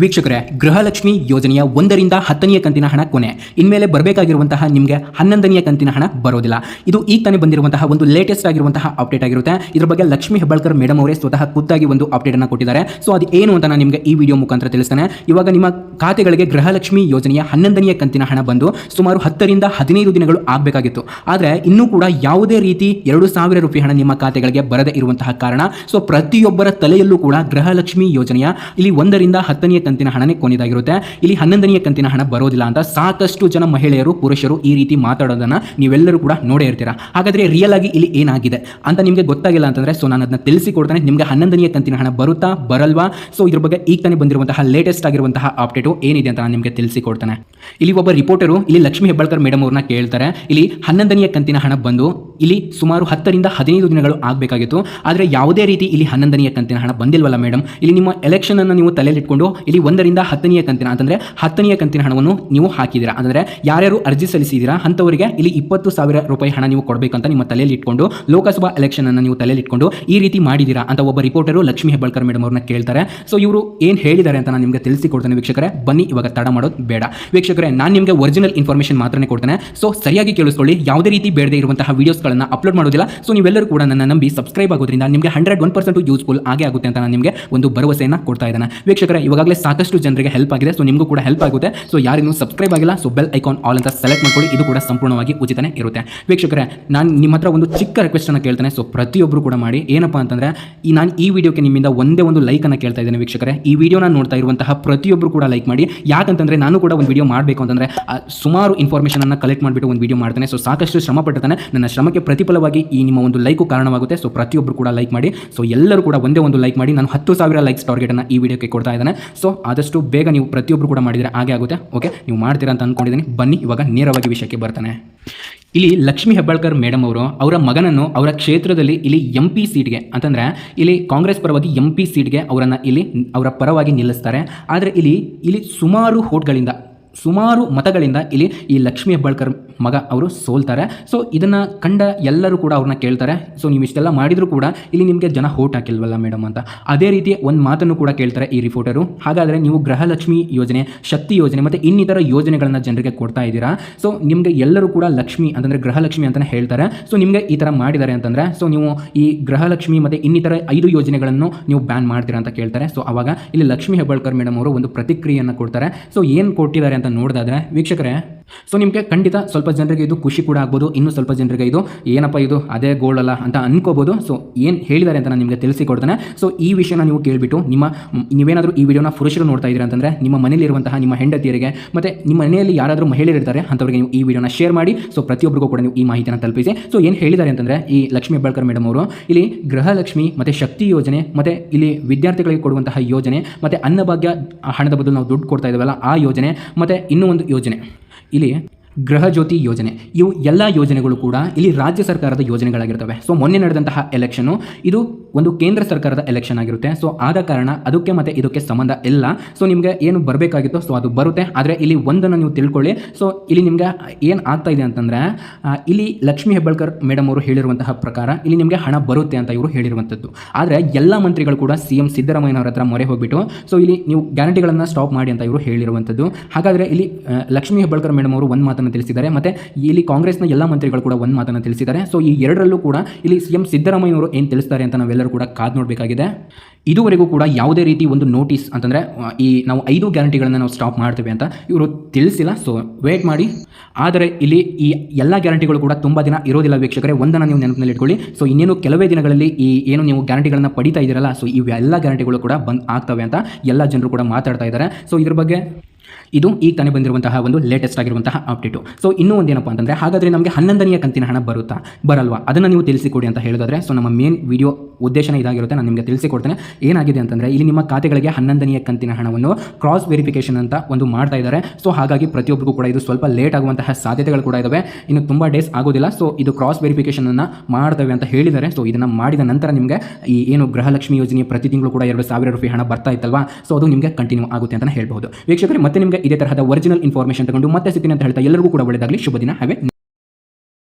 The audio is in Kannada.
ವೀಕ್ಷಕರೇ, ಗೃಹಲಕ್ಷ್ಮಿ ಯೋಜನೆಯ ಒಂದರಿಂದ ಹತ್ತನೆಯ ಕಂತಿನ ಹಣ ಕೊನೆ. ಇನ್ಮೇಲೆ ಬರಬೇಕಾಗಿರುವಂತಹ ನಿಮಗೆ ಹನ್ನೊಂದನೆಯ ಕಂತಿನ ಹಣ ಬರೋದಿಲ್ಲ. ಇದು ಈಗ ತಾನೇ ಬಂದಿರುವಂತಹ ಒಂದು ಲೇಟೆಸ್ಟ್ ಆಗಿರುವಂತಹ ಅಪ್ಡೇಟ್ ಆಗಿರುತ್ತೆ. ಇದರ ಬಗ್ಗೆ ಲಕ್ಷ್ಮಿ ಹೆಬ್ಬಾಳ್ಕರ್ ಮೇಡಮ್ ಅವರೇ ಸ್ವತಃ ಖುದ್ದಾಗಿ ಒಂದು ಅಪ್ಡೇಟ್ ಅನ್ನು ಕೊಟ್ಟಿದ್ದಾರೆ. ಸೊ ಅದು ಏನು ಅಂತ ನಾನು ನಿಮಗೆ ಈ ವಿಡಿಯೋ ಮುಖಾಂತರ ತಿಳಿಸ್ತಾನೆ. ಇವಾಗ ನಿಮ್ಮ ಖಾತೆಗಳಿಗೆ ಗೃಹಲಕ್ಷ್ಮಿ ಯೋಜನೆಯ ಹನ್ನೊಂದನೆಯ ಕಂತಿನ ಹಣ ಬಂದು ಸುಮಾರು ಹತ್ತರಿಂದ ಹದಿನೈದು ದಿನಗಳು ಆಗಬೇಕಾಗಿತ್ತು. ಆದರೆ ಇನ್ನೂ ಕೂಡ ಯಾವುದೇ ರೀತಿ ಎರಡು ಸಾವಿರ ರೂಪಾಯಿ ಹಣ ನಿಮ್ಮ ಖಾತೆಗಳಿಗೆ ಬರದೇ ಇರುವಂತಹ ಕಾರಣ, ಸೊ ಪ್ರತಿಯೊಬ್ಬರ ತಲೆಯಲ್ಲೂ ಕೂಡ ಗೃಹಲಕ್ಷ್ಮಿ ಯೋಜನೆಯ ಇಲ್ಲಿ ಒಂದರಿಂದ ಹತ್ತನೆಯ ಕಂತಿನ ಹಣನೇ ಕೊನೆಯದಾಗಿರುತ್ತೆ. ಇಲ್ಲಿ ಹನ್ನೊಂದನೆಯ ಕಂತಿನ ಹಣ ಬರೋದಿಲ್ಲ ಅಂತ ಸಾಕಷ್ಟು ಜನ ಮಹಿಳೆಯರು, ಪುರುಷರು ಈ ರೀತಿ ಮಾತಾಡೋದನ್ನು ನೀವೆಲ್ಲರೂ ಕೂಡ ನೋಡೇ ಇರ್ತೀರಾ? ಹಾಗಾದ್ರೆ ರಿಯಲ್ ಆಗಿ ಇಲ್ಲಿ ಏನಾಗಿದೆ? ಅಂತ ನಿಮಗೆ ಗೊತ್ತಾಗಿಲ್ಲ ಅಂತಂದ್ರೆ ಸೊ ನಾನು ಅದನ್ನ ತಿಳಿಸಿಕೊಡ್ತಾನೆ. ನಿಮಗೆ ಹನ್ನೊಂದನೆಯ ಕಂತಿನ ಹಣ ಬರುತ್ತಾ? ಬರಲ್ವಾ? ಸೊ ಇದ್ರ ಬಗ್ಗೆ ಈಗ ತಾನೇ ಬಂದಿರುವಂತಹ ಲೇಟೆಸ್ಟ್ ಆಗಿರುವಂತಹ ಅಪ್ಡೇಟು ಏನಿದೆ ಅಂತ ನಾನು ನಿಮಗೆ ತಿಳಿಸಿಕೊಡ್ತಾನೆ. ಇಲ್ಲಿ ಒಬ್ಬ ರಿಪೋರ್ಟರು ಇಲ್ಲಿ ಲಕ್ಷ್ಮಿ ಹೆಬ್ಬಾಳ್ಕರ್ ಮೇಡಮ್ ಅವ್ರನ್ನ ಕೇಳ್ತಾರೆ. ಇಲ್ಲಿ ಹನ್ನೊಂದನೆಯ ಕಂತಿನ ಹಣ ಬಂದು ಇಲ್ಲಿ ಸುಮಾರು ಹತ್ತರಿಂದ ಹದಿನೈದು ದಿನಗಳು ಆಗಬೇಕಾಗಿತ್ತು. ಆದರೆ ಯಾವುದೇ ರೀತಿ ಇಲ್ಲಿ ಹನ್ನೊಂದನೆಯ ಕಂತಿನ ಹಣ ಬಂದಿಲ್ವಲ್ಲ ಮೇಡಮ್ ಇಲ್ಲಿ ನಿಮ್ಮ ಎಲೆಕ್ಷನ್ ಅನ್ನು ನೀವು ತಲೆಯಲ್ಲಿಟ್ಕೊಂಡು ಇಲ್ಲಿ ಒಂದರಿಂದ ಹತ್ತನೆಯ ಕಂತಿನ, ಅಂತಂದರೆ ಹತ್ತನೆಯ ಕಂತಿನ ಹಣವನ್ನು ನೀವು ಹಾಕಿದ್ದೀರಾ. ಅಂದರೆ ಯಾರ್ಯಾರು ಅರ್ಜಿ ಸಲ್ಲಿಸಿದ್ದೀರಾ, ಅಂಥವರಿಗೆ ಇಲ್ಲಿ ಇಪ್ಪತ್ತು ಸಾವಿರ ರೂಪಾಯಿ ಹಣ ನೀವು ಕೊಡಬೇಕಂತ ನಿಮ್ಮ ತಲೆಯಲ್ಲಿ ಇಟ್ಕೊಂಡು, ಲೋಕಸಭಾ ಎಲೆಕ್ಷನ್ ಅನ್ನು ನೀವು ತಲೆಯಲ್ಲಿ ಇಟ್ಕೊಂಡು ಈ ರೀತಿ ಮಾಡಿದ್ದೀರಾ ಅಂತ ಒಬ್ಬ ರಿಪೋರ್ಟರು ಲಕ್ಷ್ಮಿ ಹೆಬ್ಬಾಳ್ಕರ್ ಮೇಡಮ್ ಅವ್ರನ್ನ ಕೇಳ್ತಾರೆ. ಸೊ ಇವರು ಏನು ಹೇಳಿದ್ದಾರೆ ಅಂತ ನಾನು ನಿಮಗೆ ತಿಳಿಸಿಕೊಡ್ತೇನೆ ವೀಕ್ಷಕರೇ. ಬನ್ನಿ, ಇವಾಗ ತಡ ಮಾಡೋದು ಬೇಡ. ವೀಕ್ಷಕರೇ, ನಾನು ನಿಮಗೆ ಒರಿಜಿನಲ್ ಇನ್ಫಾರ್ಮೇಷನ್ ಮಾತ್ರನೇ ಕೊಡ್ತೇನೆ. ಸೊ ಸರಿಯಾಗಿ ಕೇಳಿಸ್ಕೊಳ್ಳಿ. ಯಾವುದೇ ರೀತಿ ಬೇಡದೇ ಇರುವಂತಹ ವೀಡಿಯೋಸ್ಗಳನ್ನು ಅಪ್ಲೋಡ್ ಮಾಡೋದಿಲ್ಲ. ಸೊ ನೀವೆಲ್ಲರೂ ಕೂಡ ನನ್ನ ನಂಬಿ ಸಬ್ಸ್ಕ್ರೈಬ್ ಆಗೋದ್ರಿಂದ ನಿಮಗೆ ಹಂಡ್ರೆಡ್ ಒನ್ ಪರ್ಸೆಂಟ್ ಯೂಸ್ಫುಲ್ ಆಗೇ ಆಗುತ್ತೆ ಅಂತ ನಾನು ನಿಮಗೆ ಒಂದು ಭರವಸೆಯನ್ನು ಕೊಡ್ತಾ ಇದ್ದೇನೆ. ವೀಕ್ಷಕರೇ, ಇವಾಗಲೇ ಸಾಕಷ್ಟು ಜನರಿಗೆ ಹೆಲ್ಪ್ ಆಗಿದೆ. ಸೊ ನಿಮಗೂ ಕೂಡ ಹೆಲ್ಪ್ ಆಗುತ್ತೆ. ಸೊ ಯಾರಿಗೂ ಸಬ್ಸ್ಕ್ರೈಬ್ ಆಗಿಲ್ಲ ಸೊ ಬೆಲ್ ಐಕಾನ್ ಆಲ್ ಅಂತ ಸೆಲೆಕ್ಟ್ ಮಾಡ್ಕೊಳ್ಳಿ ಇದು ಕೂಡ ಸಂಪೂರ್ಣವಾಗಿ ಉಚಿತನೇ ಇರುತ್ತೆ. ವೀಕ್ಷಕರೇ, ನಾನು ನಿಮ್ಮ ಹತ್ರ ಒಂದು ಚಿಕ್ಕ ರಿಕ್ವೆಸ್ಟ್ ಅನ್ನು ಕೇಳ್ತೇನೆ. ಸೊ ಪ್ರತಿಯೊಬ್ಬರು ಕೂಡ ಮಾಡಿ. ಏನಪ್ಪಾ ಅಂತಂದ್ರೆ, ಈ ನಾನು ಈ ವಿಡಿಯೋಕ್ಕೆ ನಿಮ್ಮಿಂದ ಒಂದೇ ಒಂದು ಲೈಕ್ ಅನ್ನು ಕೇಳ್ತಾ ಇದ್ದೇನೆ ವೀಕ್ಷಕರೇ. ಈ ವಿಡಿಯೋನ ನೋಡ್ತಾ ಇರುವಂತಹ ಪ್ರತಿಯೊಬ್ಬರು ಕೂಡ ಲೈಕ್ ಮಾಡಿ. ಯಾಕಂತಂದ್ರೆ, ನಾನು ಕೂಡ ಒಂದು ವಿಡಿಯೋ ಮಾಡಬೇಕು ಅಂತಂದ್ರೆ ಸುಮಾರು ಇನ್ಫಾರ್ಮೇಷನ್ ಅನ್ನು ಕಲೆಕ್ಟ್ ಮಾಡಿಬಿಟ್ಟು ಒಂದು ವಿಡಿಯೋ ಮಾಡ್ತೇನೆ. ಸೊ ಸಾಕಷ್ಟು ಶ್ರಮ ಪಡ್ತಾನೆ ನನ್ನ ಶ್ರಮಕ್ಕೆ ಪ್ರತಿಫಲವಾಗಿ ಈ ನಿಮ್ಮ ಒಂದು ಲೈಕು ಕಾರಣವಾಗುತ್ತೆ. ಸೊ ಪ್ರತಿಯೊಬ್ಬರು ಕೂಡ ಲೈಕ್ ಮಾಡಿ. ಸೊ ಎಲ್ಲರೂ ಕೂಡ ಒಂದೇ ಒಂದು ಲೈಕ್ ಮಾಡಿ. ನಾನು ಹತ್ತು ಸಾವಿರ ಲೈಕ್ಸ್ ಟಾರ್ಗೆಟ್ ಅನ್ನು ಈ ವಿಡಿಯೋಕ್ಕೆ ಕೊಡ್ತಾ ಇದ್ದಾನೆ. ಸೊ ಆದಷ್ಟು ಬೇಗ ನೀವು ಪ್ರತಿಯೊಬ್ಬರು ಕೂಡ ಮಾಡಿದರೆ ಹಾಗೆ ಆಗುತ್ತೆ. ಓಕೆ ನೀವು ಮಾಡ್ತೀರಾ ಅಂತ ಅಂದ್ಕೊಂಡಿದ್ದೀನಿ ಬನ್ನಿ, ಇವಾಗ ನೇರವಾಗಿ ವಿಷಯಕ್ಕೆ ಬರ್ತಾನೆ. ಇಲ್ಲಿ ಲಕ್ಷ್ಮಿ ಹೆಬ್ಬಾಳ್ಕರ್ ಮೇಡಮ್ ಅವರು, ಅವರ ಮಗನನ್ನು ಅವರ ಕ್ಷೇತ್ರದಲ್ಲಿ ಇಲ್ಲಿ ಎಂ ಪಿ ಸೀಟ್ಗೆ, ಅಂತಂದರೆ ಇಲ್ಲಿ ಕಾಂಗ್ರೆಸ್ ಪರವಾಗಿ ಎಂ ಪಿ ಸೀಟ್ಗೆ ಅವರನ್ನು ಇಲ್ಲಿ, ಅವರ ಪರವಾಗಿ ನಿಲ್ಲಿಸ್ತಾರೆ. ಆದರೆ ಇಲ್ಲಿ ಇಲ್ಲಿ ಸುಮಾರು ಹೋಟ್ಗಳಿಂದ ಸುಮಾರು ಮತಗಳಿಂದ ಇಲ್ಲಿ ಈ ಲಕ್ಷ್ಮಿ ಹೆಬ್ಬಾಳ್ಕರ್ ಮಗ ಅವರು ಸೋಲ್ತಾರೆ. ಸೊ ಇದನ್ನು ಕಂಡ ಎಲ್ಲರೂ ಕೂಡ ಅವ್ರನ್ನ ಕೇಳ್ತಾರೆ. ಸೊ ನೀವು ಇಷ್ಟೆಲ್ಲ ಮಾಡಿದರೂ ಕೂಡ ಇಲ್ಲಿ ನಿಮಗೆ ಜನ ಹೋಟ್ ಹಾಕಿಲ್ವಲ್ಲ ಮೇಡಮ್ ಅಂತ. ಅದೇ ರೀತಿ ಒಂದು ಮಾತನ್ನು ಕೂಡ ಕೇಳ್ತಾರೆ ಈ ರಿಪೋರ್ಟರು ಹಾಗಾದರೆ ನೀವು ಗೃಹಲಕ್ಷ್ಮಿ ಯೋಜನೆ, ಶಕ್ತಿ ಯೋಜನೆ ಮತ್ತು ಇನ್ನಿತರ ಯೋಜನೆಗಳನ್ನು ಜನರಿಗೆ ಕೊಡ್ತಾ ಇದ್ದೀರಾ? ಸೊ ನಿಮಗೆ ಎಲ್ಲರೂ ಕೂಡ ಲಕ್ಷ್ಮಿ ಅಂತಂದರೆ ಗೃಹಲಕ್ಷ್ಮಿ ಅಂತಲೇ ಹೇಳ್ತಾರೆ. ಸೊ ನಿಮಗೆ ಈ ಥರ ಮಾಡಿದ್ದಾರೆ ಅಂತಂದರೆ ಸೊ ನೀವು ಈ ಗೃಹಲಕ್ಷ್ಮಿ ಮತ್ತು ಇನ್ನಿತರ ಐದು ಯೋಜನೆಗಳನ್ನು ನೀವು ಬ್ಯಾನ್ ಮಾಡ್ತೀರಾ ಅಂತ ಕೇಳ್ತಾರೆ. ಸೊ ಆವಾಗ ಇಲ್ಲಿ ಲಕ್ಷ್ಮಿ ಹೆಬ್ಬಾಳ್ಕರ್ ಮೇಡಮ್ ಅವರು ಒಂದು ಪ್ರತಿಕ್ರಿಯೆಯನ್ನು ಕೊಡ್ತಾರೆ. ಸೊ ಏನು ಕೊಟ್ಟಿದ್ದಾರೆ ನೋಡಿದಾದ್ರೆ ವೀಕ್ಷಕರೇ ಸೊ ನಿಮಗೆ ಖಂಡಿತ ಸ್ವಲ್ಪ ಜನರಿಗೆ ಇದು ಖುಷಿ ಕೂಡ ಆಗ್ಬೋದು, ಇನ್ನೂ ಸ್ವಲ್ಪ ಜನರಿಗೆ ಇದು ಏನಪ್ಪ ಇದು ಅದೇ ಗೋಲ್ಡ್ ಅಲ್ಲ ಅಂತ ಅನ್ಕೋಬೋದು. ಸೊ ಏನು ಹೇಳಿದ್ದಾರೆ ಅಂತ ನಾನು ನಿಮಗೆ ತಿಳಿಸಿಕೊಡ್ತಾನೆ. ಸೊ ಈ ವಿಷಯನ ನೀವು ಕೇಳಿಬಿಟ್ಟು ನಿಮ್ಮ ನೀವೇನಾದರೂ ಈ ವಿಡಿಯೋನ ಪುರುಷರು ನೋಡ್ತಾ ಇದ್ದೀರಾ ಅಂತಂದರೆ ನಿಮ್ಮ ಮನೆಯಲ್ಲಿರುವಂತಹ ನಿಮ್ಮ ಹೆಂಡತಿಯರಿಗೆ ಮತ್ತು ನಿಮ್ಮ ಮನೆಯಲ್ಲಿ ಯಾರಾದರೂ ಮಹಿಳೆಯರಿರ್ತಾರೆ ಅಂಥವ್ರಿಗೆ ನೀವು ಈ ವಿಡಿಯೋನ ಶೇರ್ ಮಾಡಿ. ಸೊ ಪ್ರತಿಯೊಬ್ಬರಿಗೂ ಕೂಡ ನೀವು ಈ ಮಾಹಿತಿಯನ್ನು ತಲುಪಿಸಿ. ಸೊ ಏನು ಹೇಳಿದ್ದಾರೆ ಅಂತಂದರೆ ಈ ಲಕ್ಷ್ಮೀ ಹೆಬ್ಬಾಳ್ಕರ್ ಮೇಡಮ್ ಅವರು, ಇಲ್ಲಿ ಗೃಹಲಕ್ಷ್ಮಿ ಮತ್ತು ಶಕ್ತಿ ಯೋಜನೆ ಮತ್ತು ಇಲ್ಲಿ ವಿದ್ಯಾರ್ಥಿಗಳಿಗೆ ಕೊಡುವಂತಹ ಯೋಜನೆ ಮತ್ತು ಅನ್ನಭಾಗ್ಯ ಹಣದ ಬದಲು ನಾವು ದುಡ್ಡು ಕೊಡ್ತಾ ಇದ್ದೇವಲ್ಲ ಆ ಯೋಜನೆ ಮತ್ತು ಇನ್ನೂ ಒಂದು ಯೋಜನೆ. ಇಲ್ಲಿ ಗೃಹ ಜ್ಯೋತಿ ಯೋಜನೆ. ಇವು ಎಲ್ಲ ಯೋಜನೆಗಳು ಕೂಡ ಇಲ್ಲಿ ರಾಜ್ಯ ಸರ್ಕಾರದ ಯೋಜನೆಗಳಾಗಿರ್ತವೆ. ಸೊ ಮೊನ್ನೆ ನಡೆದಂತಹ ಎಲೆಕ್ಷನು ಇದು ಒಂದು ಕೇಂದ್ರ ಸರ್ಕಾರದ ಎಲೆಕ್ಷನ್ ಆಗಿರುತ್ತೆ. ಸೊ ಆದ ಕಾರಣ ಅದಕ್ಕೆ ಮತ್ತು ಇದಕ್ಕೆ ಸಂಬಂಧ ಇಲ್ಲ. ಸೊ ನಿಮಗೆ ಏನು ಬರಬೇಕಾಗಿತ್ತು ಸೊ ಅದು ಬರುತ್ತೆ. ಆದರೆ ಇಲ್ಲಿ ಒಂದನ್ನು ನೀವು ತಿಳ್ಕೊಳ್ಳಿ. ಸೊ ಇಲ್ಲಿ ನಿಮಗೆ ಏನು ಆಗ್ತಾ ಇದೆ ಅಂತಂದರೆ ಇಲ್ಲಿ ಲಕ್ಷ್ಮೀ ಹೆಬ್ಬಾಳ್ಕರ್ ಮೇಡಮ್ ಅವರು ಹೇಳಿರುವಂತಹ ಪ್ರಕಾರ ಇಲ್ಲಿ ನಿಮಗೆ ಹಣ ಬರುತ್ತೆ ಅಂತ ಇವರು ಹೇಳಿರುವಂಥದ್ದು. ಆದರೆ ಎಲ್ಲ ಮಂತ್ರಿಗಳು ಕೂಡ ಸಿ ಎಂ ಸಿದ್ದರಾಮಯ್ಯನವರ ಹತ್ರ ಮೊರೆ ಹೋಗ್ಬಿಟ್ಟು ಸೊ ಇಲ್ಲಿ ನೀವು ಗ್ಯಾರಂಟಿಗಳನ್ನು ಸ್ಟಾಪ್ ಮಾಡಿ ಅಂತ ಇವರು ಹೇಳಿರುವಂಥದ್ದು. ಹಾಗಾದರೆ ಇಲ್ಲಿ ಲಕ್ಷ್ಮೀ ಹೆಬ್ಬಾಳ್ಕರ್ ಮೇಡಮ್ ಅವರು ಒಂದು ಮಾತನ್ನು ತಿಳಿಸಿದ್ದಾರೆ. ಮತ್ತು ಇಲ್ಲಿ ಕಾಂಗ್ರೆಸ್ನ ಎಲ್ಲ ಮಂತ್ರಿಗಳು ಕೂಡ ಒಂದು ಮಾತನ್ನು ತಿಳಿಸಿದ್ದಾರೆ. ಸೊ ಈ ಎರಡರಲ್ಲೂ ಕೂಡ ಇಲ್ಲಿ ಸಿ ಎಂ ಸಿದ್ದರಾಮಯ್ಯನವರು ಏನು ತಿಳಿಸ್ತಾರೆ ಅಂತ ನಾವೆಲ್ಲರೂ ಕೂಡ ಕಾದು ನೋಡಬೇಕಾಗಿದೆ. ಇದುವರೆಗೂ ಕೂಡ ಯಾವುದೇ ರೀತಿ ಒಂದು ನೋಟಿಸ್ ಅಂತಂದರೆ ಈ ನಾವು ಐದು ಗ್ಯಾರಂಟಿಗಳನ್ನು ನಾವು ಸ್ಟಾಪ್ ಮಾಡ್ತೇವೆ ಅಂತ ಇವರು ತಿಳಿಸಿಲ್ಲ. ಸೊ ವೇಟ್ ಮಾಡಿ. ಆದರೆ ಇಲ್ಲಿ ಈ ಎಲ್ಲ ಗ್ಯಾರಂಟಿಗಳು ಕೂಡ ತುಂಬ ದಿನ ಇರೋದಿಲ್ಲ ವೀಕ್ಷಕರೇ. ಒಂದನ್ನು ನೀವು ನೆನಪಿನಲ್ಲಿ ಇಟ್ಕೊಳ್ಳಿ. ಸೊ ಇನ್ನೇನು ಕೆಲವೇ ದಿನಗಳಲ್ಲಿ ಈ ಏನು ನೀವು ಗ್ಯಾರಂಟಿಗಳನ್ನು ಪಡಿತಾ ಇದ್ದೀರಲ್ಲ ಸೊ ಇವೆಲ್ಲ ಗ್ಯಾರಂಟಿಗಳು ಕೂಡ ಬಂದ್ ಆಗ್ತವೆ ಅಂತ ಎಲ್ಲ ಜನರು ಕೂಡ ಮಾತಾಡ್ತಾ ಇದ್ದಾರೆ. ಸೊ ಇದ್ರ ಬಗ್ಗೆ ಇದು ಈಗ ತಾನೇ ಬಂದಿರುವಂತಹ ಒಂದು ಲೇಟೆಸ್ಟ್ ಆಗಿರುವಂತಹ ಅಪ್ಡೇಟು ಸೊ ಇನ್ನೂ ಒಂದೇನಪ್ಪ ಅಂತಂದರೆ, ಹಾಗಾದರೆ ನಮಗೆ ಹನ್ನೊಂದನೆಯ ಕಂತಿನ ಹಣ ಬರುತ್ತಾ? ಬರಲ್ವಾ? ಅದನ್ನು ನೀವು ತಿಳಿಸಿಕೊಡಿ ಅಂತ ಹೇಳಿದ್ರೆ ಸೊ ನಮ್ಮ ಮೇನ್ ವಿಡಿಯೋ ಉದ್ದೇಶನ ಇದಾಗಿರುತ್ತೆ, ನಾನು ನಿಮಗೆ ತಿಳಿಸಿಕೊಡ್ತೇನೆ. ಏನಾಗಿದೆ ಅಂತಂದರೆ, ಇಲ್ಲಿ ನಿಮ್ಮ ಖಾತೆಗಳಿಗೆ ಹನ್ನೊಂದನೆಯ ಕಂತಿನ ಹಣವನ್ನು ಕ್ರಾಸ್ ವೆರಿಫಿಕೇಷನ್ ಅಂತ ಒಂದು ಮಾಡ್ತಾ ಇದ್ದಾರೆ. ಸೊ ಹಾಗಾಗಿ ಪ್ರತಿಯೊಬ್ಬರಿಗೂ ಕೂಡ ಇದು ಸ್ವಲ್ಪ ಲೇಟ್ ಆಗುವಂತಹ ಸಾಧ್ಯತೆಗಳು ಕೂಡ ಇದ್ದಾವೆ ಇನ್ನು ತುಂಬ ಡೇಸ್ ಆಗೋದಿಲ್ಲ. ಸೊ ಇದು ಕ್ರಾಸ್ ವೆರಿಫಿಕೇಶನ್ ಅನ್ನು ಮಾಡ್ತವೆ ಅಂತ ಹೇಳಿದ್ದಾರೆ. ಸೊ ಇದನ್ನು ಮಾಡಿದ ನಂತರ ನಿಮಗೆ ಈ ಏನು ಗೃಹಲಕ್ಷ್ಮಿ ಯೋಜನೆ ಪ್ರತಿ ತಿಂಗಳು ಕೂಡ ಎರಡು ಸಾವಿರ ರೂಪಾಯಿ ಹಣ ಬರ್ತಾ ಇತ್ತಲ್ವಾ? ಸೊ ಅದು ನಿಮಗೆ ಕಂಟಿನ್ಯೂ ಆಗುತ್ತೆ ಅಂತ ಹೇಳ್ಬೋದು ವೀಕ್ಷಕರೇ ಮತ್ತೆ ನಿಮಗೆ ಇದೇ ತರಹದ ಒರಿಜಿನಲ್ ಇನ್ಫಾರ್ಮೇಷನ್ ತಗೊಂಡು ಮತ್ತೆ ಸಿಗ್ತೀನಿ ಅಂತ ಹೇಳ್ತಾ ಎಲ್ಲರಿಗೂ ಕೂಡ ಒಳ್ಳೆಯದಾಗಲಿ ಶುಭ ದಿನ. ಹ್ಯಾವೆ